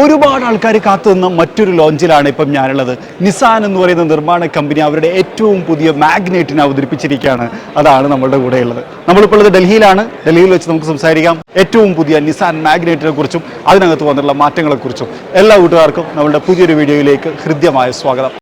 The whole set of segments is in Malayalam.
ഒരുപാട് ആൾക്കാർ കാത്തു നിന്ന മറ്റൊരു ലോഞ്ചിലാണ് ഇപ്പം ഞാനുള്ളത്. നിസാൻ എന്ന് പറയുന്ന നിർമ്മാണ കമ്പനി അവരുടെ ഏറ്റവും പുതിയ മാഗ്നേറ്റിനെ അവതരിപ്പിച്ചിരിക്കുകയാണ്. അതാണ് നമ്മളുടെ കൂടെയുള്ളത്. നമ്മളിപ്പോൾ ഉള്ളത് ഡൽഹിയിലാണ്. ഡൽഹിയിൽ വെച്ച് നമുക്ക് സംസാരിക്കാം. ഏറ്റവും പുതിയ നിസാൻ മാഗ്നേറ്റിനെ കുറിച്ചും അതിനകത്ത് വന്നിട്ടുള്ള മാറ്റങ്ങളെക്കുറിച്ചും എല്ലാ കൂട്ടുകാർക്കും നമ്മളുടെ പുതിയൊരു വീഡിയോയിലേക്ക് ഹൃദ്യമായ സ്വാഗതം.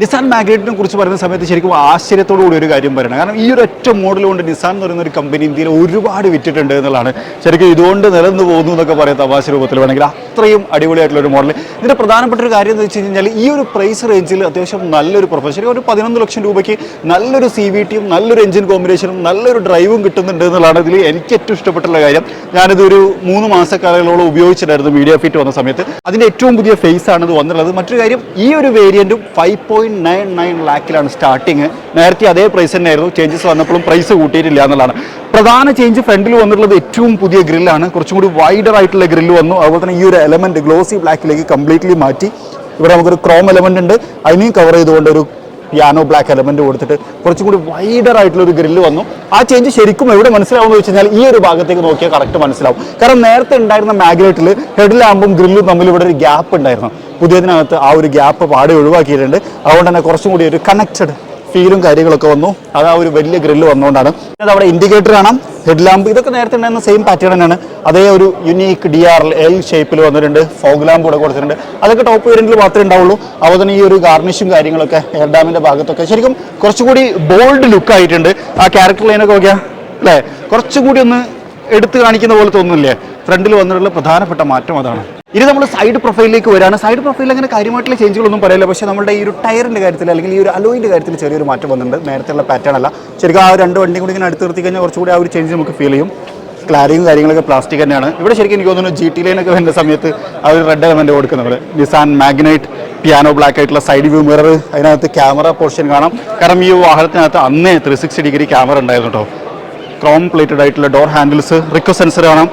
നിസാൻ മാഗ്നറ്റിനെ കുറിച്ച് പറയുന്ന സമയത്ത് ശരിക്കും ആശ്ചര്യത്തോടു കൂടി ഒരു കാര്യം പറയണം. കാരണം ഈ ഒരു ഒറ്റ മോഡൽ കൊണ്ട് നിസാൻ എന്ന് പറയുന്ന ഒരു കമ്പനി ഇന്ത്യയിൽ ഒരുപാട് വിറ്റിട്ടുണ്ട് എന്നുള്ളതാണ്. ശരിക്കും ഇതുകൊണ്ട് നിലനിന്ന് പോകുന്നു എന്നൊക്കെ പറയാം തമാശ രൂപത്തിൽ വേണമെങ്കിൽ. അത്രയും അടിപൊളിയായിട്ടുള്ള ഒരു മോഡൽ ഇതിന്റെ പ്രധാനപ്പെട്ട ഒരു കാര്യം എന്ന് വെച്ച് കഴിഞ്ഞാൽ ഈ ഒരു പ്രൈസ് റേഞ്ചിൽ അത്യാവശ്യം നല്ലൊരു പ്രൊഫഷൻ ഒരു പതിനൊന്ന് ലക്ഷം രൂപയ്ക്ക് നല്ലൊരു സി വി ടിയും നല്ലൊരു എഞ്ചിൻ കോമ്പിനേഷനും നല്ലൊരു ഡ്രൈവും കിട്ടുന്നുണ്ട് എന്നുള്ളതാണ് ഇതിൽ എനിക്ക് ഏറ്റവും ഇഷ്ടപ്പെട്ടുള്ള കാര്യം. ഞാനിത് ഒരു മൂന്ന് മാസക്കാലങ്ങളോളം ഉപയോഗിച്ചിട്ടായിരുന്നു മീഡിയ ഫിറ്റ് വന്ന സമയത്ത്. അതിന്റെ ഏറ്റവും പുതിയ ഫേസ് ആണ് ഇത് വന്നിട്ടുള്ളത്. മറ്റൊരു കാര്യം ഈ ഒരു വേരിയന്റും ഫൈവ് പോയിന്റ് നയൻ നയൻ ലാക്കിലാണ് സ്റ്റാർട്ടിങ് നേരത്തെ അതേ പ്രൈസ് തന്നെയായിരുന്നു. ചേഞ്ചസ് വന്നപ്പോഴും പ്രൈസ് കൂട്ടിയിട്ടില്ല എന്നുള്ളതാണ്. പ്രധാന ചേഞ്ച് ഫ്രണ്ടിൽ വന്നിട്ടുള്ളത് ഏറ്റവും പുതിയ ഗ്രില്ലാണ് കുറച്ചും കൂടി വൈഡർ ആയിട്ടുള്ള ഗ്രില്ല് വന്നു. അതുപോലെ തന്നെ ഈ ഒരു എലമെന്റ് ഗ്ലോസി ബ്ലാക്കിലേക്ക് കംപ്ലീറ്റ്ലി മാറ്റി. ഇവിടെ നമുക്കൊരു ക്രോം എലമെന്റ് ഉണ്ട്. അതിനെയും കവർ ചെയ്തുകൊണ്ട് ഒരു പിയാനോ ബ്ലാക്ക് എലമെന്റ് കൊടുത്തിട്ട് കുറച്ചും കൂടി വൈഡർ ആയിട്ടുള്ള ഒരു ഗ്രില്ല് വന്നു. ആ ചേഞ്ച് ശരിക്കും എവിടെ മനസ്സിലാവുമെന്ന് വെച്ച് കഴിഞ്ഞാൽ ഈ ഒരു ഭാഗത്തേക്ക് നോക്കിയാൽ കറക്റ്റ് മനസ്സിലാവും. കാരണം നേരത്തെ ഉണ്ടായിരുന്ന മാഗ്നറ്റിൽ ഹെഡ് ലാമ്പും ഗ്രില്ലും തമ്മിൽ ഇവിടെ ഒരു ഗ്യാപ്പ് ഉണ്ടായിരുന്നു. പുതിയതിനകത്ത് ആ ഒരു ഗ്യാപ്പ് പാടെ ഒഴിവാക്കിയിട്ടുണ്ട്. അതുകൊണ്ട് തന്നെ കുറച്ചും കൂടി ഒരു കണക്റ്റഡ് ഫീലും കാര്യങ്ങളൊക്കെ വന്നു. അത് ആ ഒരു വലിയ ഗ്രില്ല് വന്നുകൊണ്ടാണ് അത് അവിടെ ഇൻഡിക്കേറ്റർ കാണാം ഹെഡ് ലാമ്പ് ഇതൊക്കെ നേരത്തെ ഉണ്ടായിരുന്ന സെയിം പാറ്റേൺ തന്നെയാണ്. അതേ ഒരു യുനീക്ക് ഡി ആർ എൽ ഷേപ്പിൽ വന്നിട്ടുണ്ട്. ഫോഗ് ലാമ്പ് കൂടെ കൊടുത്തിട്ടുണ്ട്. അതൊക്കെ ടോപ്പ് വേരിയന്റിൽ മാത്രമേ ഉണ്ടാവുള്ളൂ. അതുപോലെ തന്നെ ഈ ഒരു ഗാർണിഷും കാര്യങ്ങളൊക്കെ ഡാമിന്റെ ഭാഗത്തൊക്കെ. ശരിക്കും കുറച്ചുകൂടി ബോൾഡ് ലുക്ക് ആയിട്ടുണ്ട്. ആ ക്യാരക്ടർ ലൈനൊക്കെ നോക്കിയാൽ അല്ലേ? കുറച്ചും കൂടി ഒന്ന് എടുത്തു കാണിക്കുന്ന പോലെ തോന്നുന്നില്ലേ? ഫ്രണ്ടിൽ വന്നിട്ടുള്ള പ്രധാനപ്പെട്ട മാറ്റം അതാണ്. ഇനി നമ്മൾ സൈഡ് പ്രൊഫൈലിലേക്ക് വരാണ് സൈഡ് പ്രൊഫൈലിൽ അങ്ങനെ കാര്യമായിട്ടുള്ള ചേഞ്ചുകളൊന്നും പറയില്ല. പക്ഷേ നമ്മുടെ ഈ ഒരു ടയറിന്റെ കാര്യത്തിൽ അല്ലെങ്കിൽ ഈ ഒരു അലോയിന്റെ കാര്യത്തിൽ ചെറിയൊരു മാറ്റം വന്നിട്ടുണ്ട്. നേരത്തെയുള്ള പാറ്റേൺ അല്ല. ശരിക്കും ആ രണ്ട് വണ്ടിയും കൂടി ഇങ്ങനെ അടുത്ത് നിർത്തി കഴിഞ്ഞാൽ ആ ഒരു ചേഞ്ച് നമുക്ക് ഫീൽ ചെയ്യും. ക്ലാരിയും കാര്യങ്ങളൊക്കെ പ്ലാസ്റ്റിക് തന്നെയാണ്. ഇവിടെ ശരിക്കും എനിക്ക് തോന്നുന്നു ജി ടി ലൈനൊക്കെ വരുന്ന സമയത്ത് ആ ഒരു റെഡ് എലമെന്റ് കൊടുക്കുന്നത് നിസാൻ മാഗ്നൈറ്റ് പിയാനോ ബ്ലാക്ക് ആയിട്ടുള്ള സൈഡ് വ്യൂ മിറർ അതിനകത്ത് ക്യാമറ പോർഷൻ കാണാം. കാരണം ഈ വാഹനത്തിനകത്ത് അന്നേ ത്രീ സിക്സ്റ്റി ഡിഗ്രി ക്യാമറ ഉണ്ടായിരുന്നു കേട്ടോ ക്രോം പ്ലേറ്റഡ് ആയിട്ടുള്ള ഡോർ ഹാൻഡിൽസ് റിക്വ സെൻസർ കാണാം.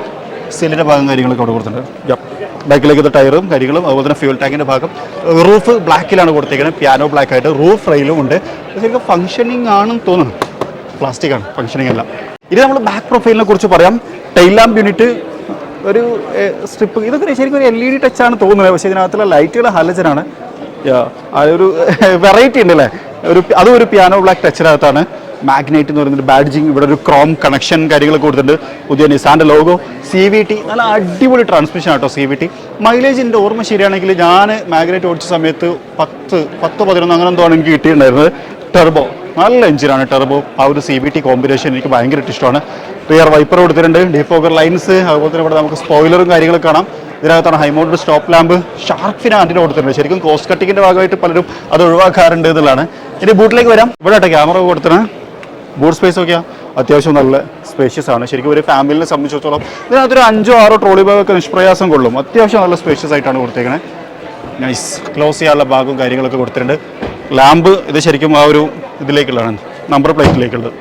സെല്ലിന്റെ ഭാഗം കാര്യങ്ങളൊക്കെ അവിടെ കൊടുത്തിട്ടുണ്ട്. ബാക്കിലേക്ക് ടയറും കരികളും അതുപോലെ തന്നെ ഫ്യൂൽ ടാങ്കിന്റെ ഭാഗം. റൂഫ് ബ്ലാക്കിലാണ് കൊടുത്തേക്കുന്നത് പിയാനോ ബ്ലാക്ക് ആയിട്ട് റൂഫ് റെയിലും ഉണ്ട്. ശരിക്കും ഫംഗ്ഷനിങ് ആണെന്ന് തോന്നുന്നു. പ്ലാസ്റ്റിക് ആണ് ഫംഗ്ഷനിങ് അല്ല. ഇനി നമ്മൾ ബാക്ക് പ്രൊഫൈലിനെ കുറിച്ച് പറയാം. ടൈൽ ലാമ്പ് യൂണിറ്റ് ഒരു സ്ട്രിപ്പ് ഇതൊക്കെ ശരിക്കും ഒരു എൽ ഇ ഡി ടച്ച് ആണ് തോന്നുന്നത് പക്ഷേ ഇതിനകത്തുള്ള ലൈറ്റുകൾ ഹലജനാണ് ആ ഒരു വെറൈറ്റി ഉണ്ട് അല്ലേ ഒരു അതും ഒരു പിയാനോ ബ്ലാക്ക് ടച്ചിനകത്താണ് മാഗ്നൈറ്റ് എന്ന് പറയുന്നത് ബാഡ്ജിങ് ഇവിടെ ഒരു ക്രോം കണക്ഷൻ കാര്യങ്ങളൊക്കെ കൊടുത്തിട്ടുണ്ട്. പുതിയ നിസാന്റെ ലോഗോ സി വി ടി നല്ല അടിപൊളി ട്രാൻസ്മിഷൻ ആട്ടോ സി വി ടി മൈലേജിന്റെ ഓർമ്മ ശരിയാണെങ്കിൽ ഞാൻ മാഗ്നൈറ്റ് ഓടിച്ച സമയത്ത് പത്ത് പത്ത് പതിനൊന്ന് അങ്ങനെ എന്തോ ആണ് കിട്ടിയിട്ടുണ്ടായിരുന്നത്. ടെർബോ നല്ല എഞ്ചിനാണ് ടെർബോ ആ ഒരു സി ബി ടി കോമ്പിനേഷൻ എനിക്ക് ഭയങ്കരമായിട്ട് ഇഷ്ടമാണ്. റിയർ വൈപ്പർ കൊടുത്തിട്ടുണ്ട് ഡിഫോഗർ ലൈൻസ് അതുപോലെ തന്നെ ഇവിടെ നമുക്ക് സ്പോയിലറും കാര്യങ്ങളൊക്കെ കാണാം. ഇതിനകത്താണ് ഹൈമോഡ് സ്റ്റോപ്പ് ലാമ്പ് ഷാർപ്പിന് ആന്റിന് കൊടുത്തിട്ടുണ്ട്. ശരിക്കും കോസ്റ്റ് കട്ടിങ്ങിന്റെ ഭാഗമായിട്ട് പലരും അത് ഒഴിവാക്കാറുണ്ട് എന്നുള്ളതാണ്. ഇനി ബൂട്ടിലേക്ക് വരാം. ഇവിടെ ക്യാമറ കൊടുത്തിട്ട് ബൂട്ട് സ്പേസ് നോക്കിയാൽ അത്യാവശ്യം നല്ല സ്പേഷ്യസ് ആണ്. ശരിക്കും ഒരു ഫാമിലിനെ സംബന്ധിച്ചിടത്തോളം ഇതിനകത്തൊരു അഞ്ചോ ആറോ ട്രോളി ബാഗൊക്കെ നിഷ്പ്രയാസം കൊള്ളും. അത്യാവശ്യം നല്ല സ്പേഷ്യസ് ആയിട്ടാണ് കൊടുത്തേക്കണേ. നൈസ് ക്ലോസ് ചെയ്യാനുള്ള ഭാഗവും കാര്യങ്ങളൊക്കെ കൊടുത്തിട്ടുണ്ട്. ലാമ്പ് ഇത് ശരിക്കും ആ ഒരു ഇതിലേക്കുള്ളതാണ്. നമ്പർ പ്ലേറ്റിലേക്കുള്ളത്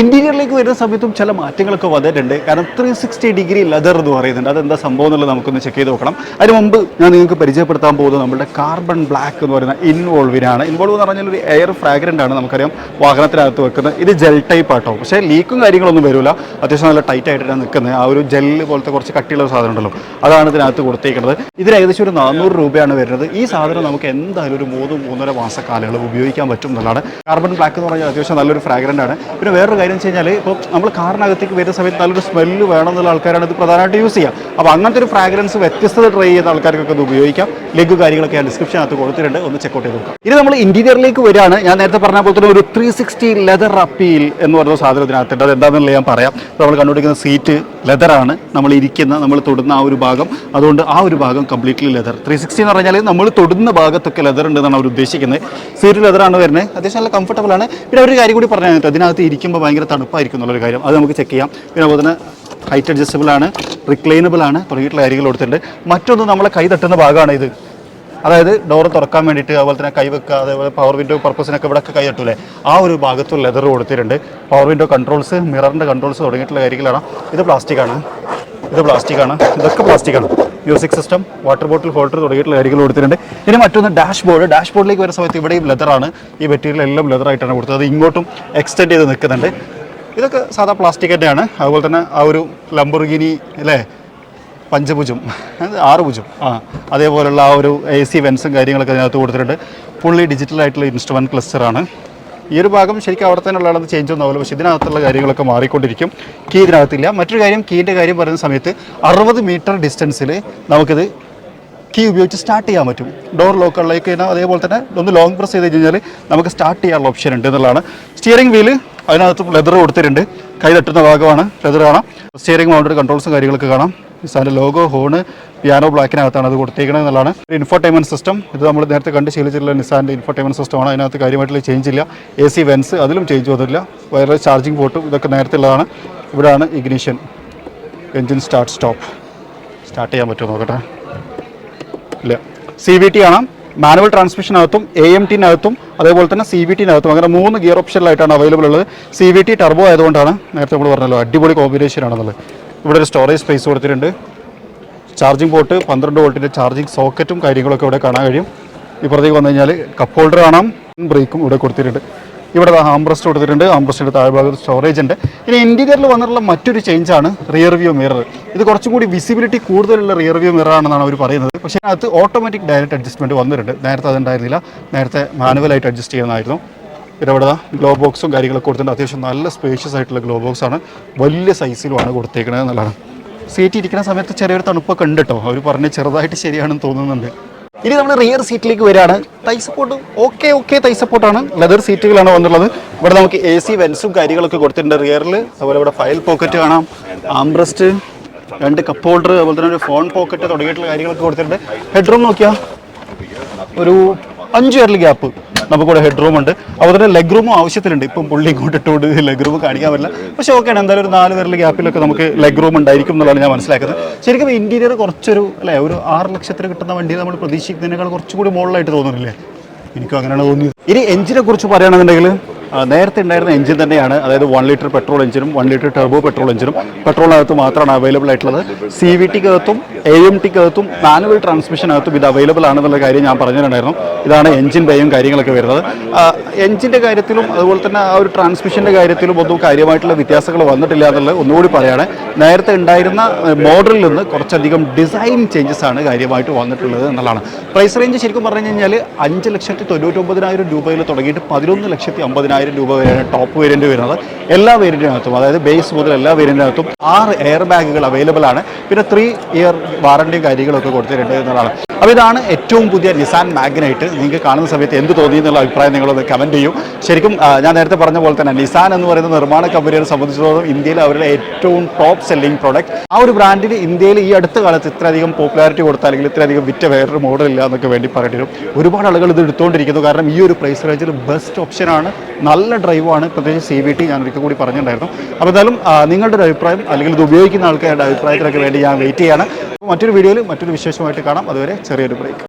ഇന്റീരിയറിലേക്ക് വരുന്ന സമയത്തും ചില മാറ്റങ്ങളൊക്കെ വന്നിട്ടുണ്ട്. കാരണം ത്രീ സിക്സ്റ്റി ഡിഗ്രി ലെതർ എന്ന് പറയുന്നുണ്ട്. അതെന്താ സംഭവം എന്നുള്ളത് നമുക്കൊന്ന് ചെക്ക് ചെയ്ത് നോക്കണം. അതിന് മുമ്പ് ഞാൻ നിങ്ങൾക്ക് പരിചയപ്പെടുത്താൻ പോകുന്നത് നമ്മുടെ കാർബൺ ബ്ലാക്ക് എന്ന് പറയുന്ന ഇൻവോൾവിനാണ് ഇൻവോൾവ് എന്ന് പറഞ്ഞാൽ ഒരു എയർ ഫ്രാഗ്രന്റ് ആണ് നമുക്കറിയാം. വാഹനത്തിനകത്ത് വെക്കുന്നത്. ഇത് ജെൽ ടൈപ്പ് ആട്ടോ. പക്ഷേ ലീക്കും കാര്യങ്ങളൊന്നും വരില്ല അത്യാവശ്യം നല്ല ടൈറ്റ് ആയിട്ടാണ് നിൽക്കുന്നത്. ആ ഒരു ജെല്ല് പോലത്തെ കുറച്ച് കട്ടിയുള്ള സാധനം ഉണ്ടല്ലോ. അതാണ് ഇതിനകത്ത് കൊടുത്തേക്കുന്നത്. ഇതിന് ഏകദേശം ഒരു നാനൂറ് രൂപയാണ് വരുന്നത്. ഈ സാധനം നമുക്ക് എന്തായാലും ഒരു മൂന്ന് മൂന്നര മാസ ഉപയോഗിക്കാൻ പറ്റും എന്നുള്ളതാണ്. കാർബൺ ബ്ലാക്ക് എന്ന് പറഞ്ഞാൽ അത്യാവശ്യം നല്ലൊരു ഫ്രാഗ്രന്റ് ആണ്. പിന്നെ വേറൊരു കാര്യം വെച്ച് കഴിഞ്ഞാൽ ഇപ്പോൾ നമ്മൾ കാറിനകത്തേക്ക് വരുന്ന സമയത്ത് നല്ലൊരു സ്മെല്ല് വേണമെന്നുള്ള ആൾക്കാരാണ് ഇത് പ്രധാനമായിട്ട് യൂസ് ചെയ്യുക അപ്പോൾ അങ്ങനത്തെ ഒരു ഫ്രാഗ്രൻസ് വ്യത്യസ്തത ട്രൈ ചെയ്യുന്ന ആൾക്കാർക്കൊക്കെ ഇത് ഉപയോഗിക്കാം. ലെഗ് കാര്യങ്ങളൊക്കെ ഞാൻ ഡിസ്ക്രിപ്ഷനകത്ത് കൊടുത്തിട്ടുണ്ട്. ഒന്ന് ചെക്കൗട്ട് ചെയ്ത് നോക്കാം. ഇത് നമ്മൾ ഇന്റീരിയറിലേക്ക് വരികയാണ്. ഞാൻ നേരത്തെ പറഞ്ഞ പോലെ തന്നെ ഒരു ത്രീ സിക്സ്റ്റി ലെതർ അപ്പീൽ എന്ന് പറയുന്ന സാധനം ഇതിനകത്തുണ്ട്. അത് എന്താണെന്നുള്ള ഞാൻ പറയാം. നമ്മൾ കണ്ടുപിടിക്കുന്ന സീറ്റ് ലെതറാണ് നമ്മൾ ഇരിക്കുന്ന നമ്മൾ തൊടുന്ന ആ ഒരു ഭാഗം. അതുകൊണ്ട് ആ ഒരു ഭാഗം കംപ്ലീറ്റ്ലി ലെതർ ത്രീ സിക്സ്റ്റി എന്ന് പറഞ്ഞാൽ നമ്മൾ തൊടുന്ന ഭാഗത്തൊക്കെ ലെതർ ഉണ്ടെന്നാണ് അവർ ഉദ്ദേശിക്കുന്നത്. സീറ്റ് ലെതറാണ് വരുന്നത്. അത്യാവശ്യം നല്ല കംഫർട്ടബിൾ ആണ്. പിന്നെ ഒരു കാര്യം കൂടി പറഞ്ഞു അതിനകത്ത് ഇരിക്കുമ്പോൾ ഭയങ്കര തണുപ്പായിരിക്കും എന്നുള്ളൊരു കാര്യം. അത് നമുക്ക് ചെക്ക് ചെയ്യാം. പിന്നെ അതുപോലെ തന്നെ ഹൈറ്റ് അഡ്ജസ്റ്റബിൾ ആണ് റിക്ലൈനബിൾ ആണ് തുടങ്ങിയിട്ടുള്ള കാര്യങ്ങൾ കൊടുത്തിട്ടുണ്ട്. മറ്റൊന്ന് നമ്മളെ കൈ തട്ടുന്ന ഭാഗമാണ് ഇത്. അതായത് ഡോർ തുറക്കാൻ വേണ്ടിയിട്ട് അതുപോലെ തന്നെ കൈ വെക്കുക അതേപോലെ പവർ വിൻഡോ പർപ്പസിനൊക്കെ ഇവിടെ കൈ തട്ടൂലേ? ആ ഒരു ഭാഗത്തും ലെതർ കൊടുത്തിട്ടുണ്ട്. പവർ വിൻഡോ കൺട്രോൾസ് മിററിന്റെ കൺട്രോൾസ് തുടങ്ങിയിട്ടുള്ള കാര്യങ്ങളാണ്. ഇത് പ്ലാസ്റ്റിക് ആണ്. ഇത് പ്ലാസ്റ്റിക് ആണ്. ഇതൊക്കെ പ്ലാസ്റ്റിക് ആണ്. Music system water bottle holder തുടങ്ങിയിട്ടുള്ള കാര്യങ്ങൾ കൊടുത്തിട്ടുണ്ട്. ഇനി മറ്റൊന്ന് ഡാഷ് ബോർഡ് ഡാഷ് ബോർഡിലേക്ക് വരുന്ന സമയത്ത് ഇവിടെയും ലെതറാണ് ഈ മെറ്റീരിയൽ എല്ലാം ലെതർ ആയിട്ടാണ് കൊടുത്തത്. അത് ഇങ്ങോട്ടും എക്സ്റ്റെൻഡ് ചെയ്ത് നിൽക്കുന്നുണ്ട്. ഇതൊക്കെ സാധാ പ്ലാസ്റ്റിക് തന്നെയാണ്. അതുപോലെ തന്നെ ആ ഒരു ലംബുർഗിനി അല്ലേ? പഞ്ചഭുജം. ആറുഭുജം ആറ് ഭുജം. ആ അതേപോലുള്ള ആ ഒരു എ സി വെൻസും കാര്യങ്ങളൊക്കെ അതിനകത്ത് കൊടുത്തിട്ടുണ്ട്. ഫുള്ളി ഡിജിറ്റൽ ആയിട്ടുള്ള ഇൻസ്ട്രുമെന്റ് ക്ലസ്റ്ററാണ് ഈ ഒരു ഭാഗം ശരിക്കും അവിടെ തന്നെ ഉള്ളതാണ് ചേഞ്ച് ഒന്നും പക്ഷേ ഇതിനകത്തുള്ള കാര്യങ്ങളൊക്കെ മാറിക്കൊണ്ടിരിക്കും. കീ ഇതിനകത്തില്ല. മറ്റൊരു കാര്യം കീന്റെ കാര്യം പറയുന്ന സമയത്ത് അറുപത് മീറ്റർ ഡിസ്റ്റൻസിൽ നമുക്കിത് കീ ഉപയോഗിച്ച് സ്റ്റാർട്ട് ചെയ്യാൻ പറ്റും. ഡോർ ലോക്കുകളിലേക്ക് കഴിഞ്ഞാൽ അതേപോലെ തന്നെ ഒന്ന് ലോങ് പ്രസ് ചെയ്ത് കഴിഞ്ഞാൽ നമുക്ക് സ്റ്റാർട്ട് ചെയ്യാനുള്ള ഓപ്ഷൻ ഉണ്ട് എന്നുള്ളതാണ്. സ്റ്റിയറിംഗ് വീൽ അതിനകത്ത് ലെതർ കൊടുത്തിട്ടുണ്ട്. കൈ തട്ടുന്ന ഭാഗമാണ് ലെതർ കാണാം. സ്റ്റിയറിംഗ് മൗണ്ടഡ് കൺട്രോൾസും കാര്യങ്ങളൊക്കെ കാണാം. നിസാന്റെ ലോഗോ ഹോണ് പിയാനോ ബ്ലാക്കിനകത്താണ് അത് കൊടുത്തേക്കുന്നത് എന്നുള്ളതാണ്. ഇൻഫോർടൈൻമെന്റ് സിസ്റ്റം ഇത് നമ്മൾ നേരത്തെ കണ്ട് ശീലിച്ചിട്ടുള്ള നിസാന്റെ ഇൻഫോർടൈൻമെന്റ് സിസ്റ്റമാണ് അതിനകത്ത് കാര്യമായിട്ടുള്ള ചേഞ്ച് ഇല്ല. എ സി വെൻസ് അതിലും ചേഞ്ച് വന്നില്ല വയർലെസ് ചാർജിങ് പോട്ടും ഇതൊക്കെ നേരത്തെ ഉള്ളതാണ്. ഇവിടെയാണ് ignition engine start stop start ചെയ്യാൻ പറ്റുമോ നോക്കട്ടെ. ഇല്ല. സി വി ടി ആണ്. മാനുവൽ ട്രാൻസ്മിഷനകത്തും എ എം ടിനകത്തും അതേപോലെ തന്നെ സി വി ടിനകത്തും അങ്ങനെ മൂന്ന് ഗിയർ ഓപ്ഷനിലായിട്ടാണ് അവൈലബിൾ ഉള്ളത്. സി വി ടി ടർബോ ആയതുകൊണ്ടാണ് നേരത്തെ നമ്മൾ പറഞ്ഞല്ലോ അടിപൊളി കോമ്പിനേഷൻ ആണെന്നുള്ളത്. ഇവിടെ ഒരു സ്റ്റോറേജ് സ്പേസ് കൊടുത്തിട്ടുണ്ട്. ചാർജിങ് പോർട്ട് പന്ത്രണ്ട് വോൾട്ടിന്റെ ചാർജിങ് സോക്കറ്റും കാര്യങ്ങളൊക്കെ ഇവിടെ കാണാൻ കഴിയും. ഇപ്പുറത്തേക്ക് വന്നു കഴിഞ്ഞാൽ കപ്പ് ഹോൾഡർ കാണാം. ബ്രേക്കും ഇവിടെ കൊടുത്തിട്ടുണ്ട്. ഇവിടെ ആംബ്രസ്റ്റ് കൊടുത്തിട്ടുണ്ട്. ആംബ്രസ്റ്റിന്റെ താഴ്ഭാഗത്ത് സ്റ്റോറേജ് ഉണ്ട്. ഇനി ഇന്റീരിയറിൽ വന്നിട്ടുള്ള മറ്റൊരു ചേഞ്ചാണ് റിയർ വ്യൂ മിറർ ഇത് കുറച്ചും കൂടി വിസിബിലിറ്റി കൂടുതലുള്ള റിയർ വ്യൂ മിറർ ആണെന്നാണ് അവർ പറയുന്നത്. പക്ഷേ അതിനകത്ത് ഓട്ടോമാറ്റിക് ഡയറക്റ്റ് അഡ്ജസ്റ്റ്മെന്റ് വന്നിട്ടുണ്ട്. നേരത്തെ അതുണ്ടായിരുന്നില്ല. നേരത്തെ മാനുവലായിട്ട് അഡ്ജസ്റ്റ് ചെയ്യുന്നതായിരുന്നു. പിന്നെ ഇവിടെ ഗ്ലോ ബോക്സും കാര്യങ്ങളൊക്കെ കൊടുത്തിട്ടുണ്ട്. അത്യാവശ്യം നല്ല സ്പേഷ്യസ് ആയിട്ടുള്ള ഗ്ലോ ബോക്സാണ് വലിയ സൈസിലുമാണ് കൊടുത്തേക്കുന്നത് എന്നുള്ളതാണ്. സീറ്റ് ഇരിക്കുന്ന സമയത്ത് ചെറിയൊരു തണുപ്പൊക്കെ ഉണ്ട് കേട്ടോ അവർ പറഞ്ഞ് ചെറുതായിട്ട് ശരിയാണെന്ന് തോന്നുന്നുണ്ട്. ഇനി നമ്മൾ റിയർ സീറ്റിലേക്ക് വരികയാണ്. തൈ സപ്പോർട്ട് ഓക്കെ ഓക്കെ തൈ സപ്പോർട്ടാണ് ലെതർ സീറ്റുകളാണ് വന്നുള്ളത് ഇവിടെ നമുക്ക് എ സി വെൻസും കാര്യങ്ങളൊക്കെ കൊടുത്തിട്ടുണ്ട് റിയറിൽ അതുപോലെ ഇവിടെ ഫയൽ പോക്കറ്റ് കാണാം. ആംബ്രസ്റ്റ് രണ്ട് കപ്പ് ഹോൾഡർ അതുപോലെ തന്നെ ഒരു ഫോൺ പോക്കറ്റ് തുടങ്ങിയിട്ടുള്ള കാര്യങ്ങളൊക്കെ കൊടുത്തിട്ടുണ്ട്. ഹെഡ്റൂം നോക്കിയാൽ ഒരു അഞ്ച് പേരിൽ ഗ്യാപ്പ് നമുക്കിവിടെ ഹെഡ് റൂം ഉണ്ട്. അതുപോലെ തന്നെ ലെഗ് റൂമും ആവശ്യത്തിലുണ്ട്. ഇപ്പം പുള്ളി ഇങ്ങോട്ട് ഇട്ടുകൊണ്ട് ലെഗ് റൂം കാണിക്കാൻ പറ്റില്ല. പക്ഷേ ഓക്കെയാണ് എന്തായാലും ഒരു നാല് പേരുടെ ഗ്യാപ്പിലൊക്കെ നമുക്ക് ലെഗ് റൂം ഉണ്ടായിരിക്കും എന്നുള്ളതാണ് ഞാൻ മനസ്സിലാക്കുന്നത്. ശരിക്കും ഇന്റീരിയർ കുറച്ചൊരു അല്ലേ ഒരു ആറ് ലക്ഷത്തിന് കിട്ടുന്ന വണ്ടി നമ്മൾ പ്രതീക്ഷിക്കുന്നതിനേക്കാൾ കുറച്ചുകൂടി മുകളിലായിട്ട് തോന്നുന്നില്ലേ? എനിക്കും അങ്ങനെയാണ് തോന്നിയത്. ഇനി എഞ്ചിനെ കുറിച്ച് പറയുകയാണെന്നുണ്ടെങ്കിൽ നേരത്തെ ഉണ്ടായിരുന്ന എഞ്ചിൻ തന്നെയാണ് അതായത് വൺ ലിറ്റർ പെട്രോൾ എഞ്ചിനും വൺ ലിറ്റർ ടെർബോ പെട്രോൾ എഞ്ചിനും പെട്രോളിനകത്ത് മാത്രമാണ് അവൈലബിൾ ആയിട്ടുള്ളത്. സി വി ടിക്കകത്തും എ എം ടിക്കകത്തും മാനുവൽ ട്രാൻസ്മിഷനകത്തും ഇത് അവൈലബിൾ ആണെന്നുള്ള കാര്യം ഞാൻ പറഞ്ഞിട്ടുണ്ടായിരുന്നു. ഇതാണ് എഞ്ചിൻ ബയും കാര്യങ്ങളൊക്കെ വരുന്നത്. എഞ്ചിന്റെ കാര്യത്തിലും അതുപോലെ തന്നെ ആ ഒരു ട്രാൻസ്മിഷന്റെ കാര്യത്തിലും ഒന്നും കാര്യമായിട്ടുള്ള വ്യത്യാസങ്ങൾ വന്നിട്ടില്ല എന്നുള്ളത് ഒന്നുകൂടി പറയുകയാണ് നേരത്തെ ഉണ്ടായിരുന്ന മോഡലിൽ നിന്ന് കുറച്ചധികം ഡിസൈൻ ചേഞ്ചസ് ആണ് കാര്യമായിട്ട് വന്നിട്ടുള്ളത് എന്നുള്ളതാണ്. പ്രൈസ് റേഞ്ച് ശരിക്കും പറഞ്ഞു കഴിഞ്ഞാൽ അഞ്ച് ലക്ഷത്തി തൊണ്ണൂറ്റൊമ്പതിനായിരം രൂപയിൽ തുടങ്ങിയിട്ട് പതിനൊന്ന് ലക്ഷത്തി അമ്പതിനായിരം രൂപ വരെയാണ് ടോപ്പ് വേരിയന്റ് വരുന്നത്. എല്ലാ വേരിയന്റിനകത്തും അതായത് ബേസ് മുതൽ എല്ലാ വേരിയന്റിനകത്തും ആറ് എയർ ബാഗുകൾ അവൈലബിൾ ആണ്. പിന്നെ ത്രീ ഇയർ വാറണ്ടിയും കാര്യങ്ങളൊക്കെ കൊടുത്തിട്ടുണ്ട് എന്നുള്ളതാണ്. അപ്പോൾ ഇതാണ് ഏറ്റവും പുതിയ നിസാൻ മാഗ്നൈറ്റ് നിങ്ങൾക്ക് കാണുന്ന സമയത്ത് എന്ത് തോന്നി എന്നുള്ള അഭിപ്രായം നിങ്ങളൊന്ന് കമന്റ് ചെയ്യും. ശരിക്കും ഞാൻ നേരത്തെ പറഞ്ഞ പോലെ തന്നെ നിസാൻ എന്ന് പറയുന്ന നിർമ്മാണ കമ്പനിയെ സംബന്ധിച്ചിടത്തോളം ഇന്ത്യയിൽ അവരുടെ ഏറ്റവും ടോപ്പ് സെല്ലിംഗ് പ്രോഡക്റ്റ് ആ ഒരു ബ്രാൻഡിന് ഇന്ത്യയിൽ ഈ അടുത്ത കാലത്ത് ഇത്രയധികം പോപ്പുലാരിറ്റി കൊടുത്ത അല്ലെങ്കിൽ ഇത്രയധികം വിറ്റ വേറൊരു മോഡൽ ഇല്ല എന്നൊക്കെ വേണ്ടി പറയേണ്ടി വരും. ഒരുപാട് ആളുകൾ ഇത് എടുത്തുകൊണ്ടിരിക്കുന്നു. കാരണം ഈ ഒരു പ്രൈസ് റേഞ്ചിൽ ബെസ്റ്റ് ഓപ്ഷനാണ് നല്ല ഡ്രൈവാണ് പ്രത്യേകിച്ച് സി ബി ടി ഞാൻ ഒരിക്കൽ കൂടി പറഞ്ഞിട്ടുണ്ടായിരുന്നു. അപ്പോൾ എന്തായാലും നിങ്ങളുടെ ഒരു അഭിപ്രായം അല്ലെങ്കിൽ ഇത് ഉപയോഗിക്കുന്ന ആൾക്കാരുടെ അഭിപ്രായത്തിനൊക്കെ വേണ്ടി ഞാൻ വെയിറ്റ് ചെയ്യാണ്. മറ്റൊരു വീഡിയോയിൽ മറ്റൊരു വിശേഷമായിട്ട് കാണാം. അതുവരെ ചെറിയൊരു ബ്രേക്ക്